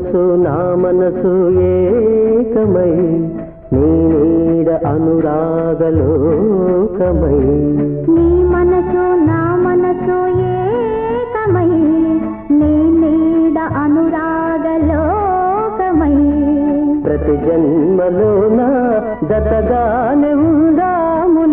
మనసు నా మనసు ఏకమై నీ నీడ అనురాగలోకమై నీ మనసు నా మనసు ఏకమై నీ నీడ అనురాగలోకమై ప్రతి జన్మలోన జతగానే ఉందాములే ఓహో,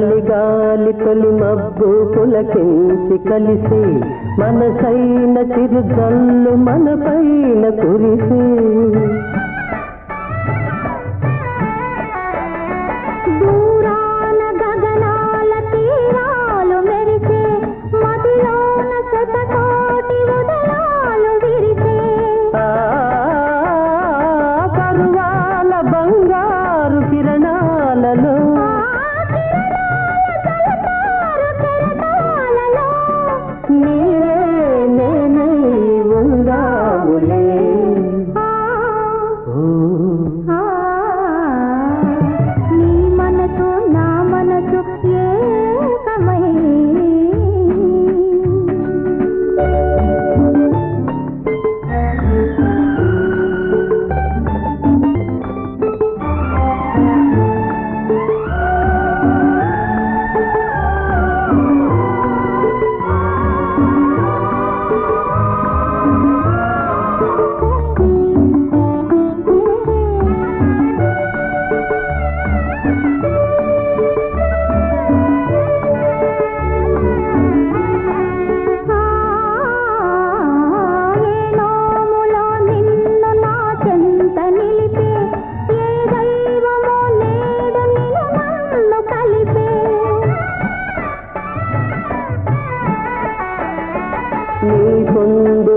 చలిగాలి తొలి మబ్బు పులకించి కలిసి మనసైన చిరుజల్లు మన పైన కురిసి. గగనాల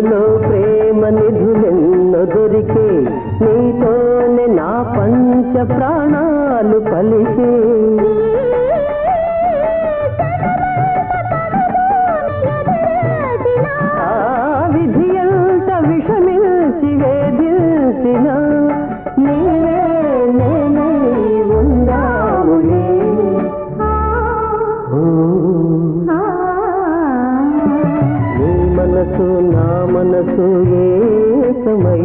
పొందులో ప్రేమ నిధులెన్నో దొరికే నీతోనే నా పంచ ప్రాణాలు పలికే. మనసు ఏకమై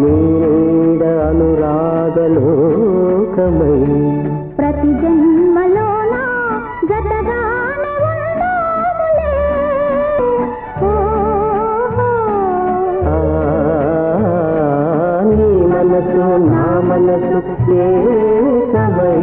నీడ అనురాగలోకమై ప్రతి జన్మలోన ఆ, నీ మనసు నా మనసు ఏకమై.